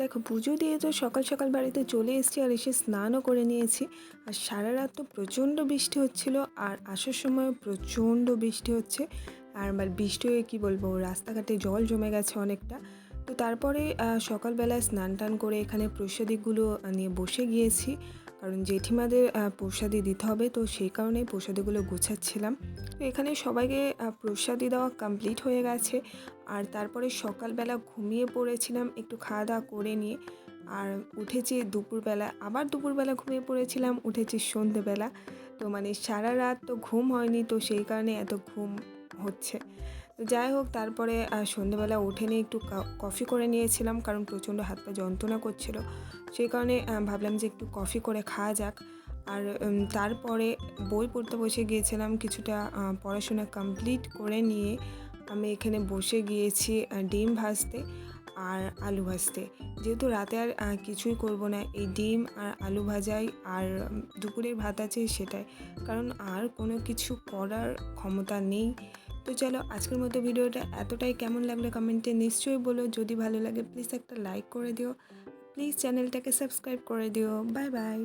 দেখো, পুজো দিয়ে তো সকাল সকাল বাড়িতে চলে এসেছি আর এসে স্নানও করে নিয়েছি। আর সারা রাত তো প্রচণ্ড বৃষ্টি হচ্ছিল আর আসার সময় প্রচণ্ড বৃষ্টি হচ্ছে। আর আমার বৃষ্টি হয়ে কী বলব, রাস্তাঘাটে জল জমে গেছে অনেকটা। তো তারপরে সকালবেলায় স্নান টান করে এখানে প্রসাদিগুলো নিয়ে বসে গিয়েছি। কারণ জেঠিমাদের প্রসাদি দিতে হবে, তো সেই কারণে প্রসাদিগুলো গোছাচ্ছিলাম। তো এখানে সবাইকে প্রসাদি দেওয়া কমপ্লিট হয়ে গেছে। আর তারপরে সকালবেলা ঘুমিয়ে পড়েছিলাম, একটু খাওয়া দাওয়া করে নিয়ে। আর উঠেছি দুপুরবেলা, আবার দুপুরবেলা ঘুমিয়ে পড়েছিলাম, উঠেছি সন্ধেবেলা। তো মানে সারা রাত তো ঘুম হয়নি, তো সেই কারণে এত ঘুম হচ্ছে। যাই হোক তারপরে আহ, সন্ধেবেলা উঠে নিয়ে একটু কফি করে নিয়েছিলাম কারণ প্রচণ্ড হাত পা যন্ত্রণা করছিল। সেই কারণে ভাবলাম যে একটু কফি করে খাওয়া যাক। আর তারপরে বই পড়তে বসে গিয়েছিলাম কিছুটা পড়াশোনা কমপ্লিট করে নিয়ে আমি এখানে বসে গিয়েছি ডিম ভাজতে আর আলু ভাজতে। যেহেতু রাতে আর কিছুই করব না এই ডিম আর আলু ভাজাই আর দুপুরের ভাত আছে সেটাই। কারণ আর কোনো কিছু করার ক্ষমতা নেই। তো চলো আজকের মতো ভিডিওটা এতটাই। কেমন লাগল কমেন্টে নিশ্চয়ই বলো। যদি ভালো লাগে প্লিজ একটা লাইক করে দিও। প্লিজ চ্যানেলটাকে সাবস্ক্রাইব করে দিও। Bye bye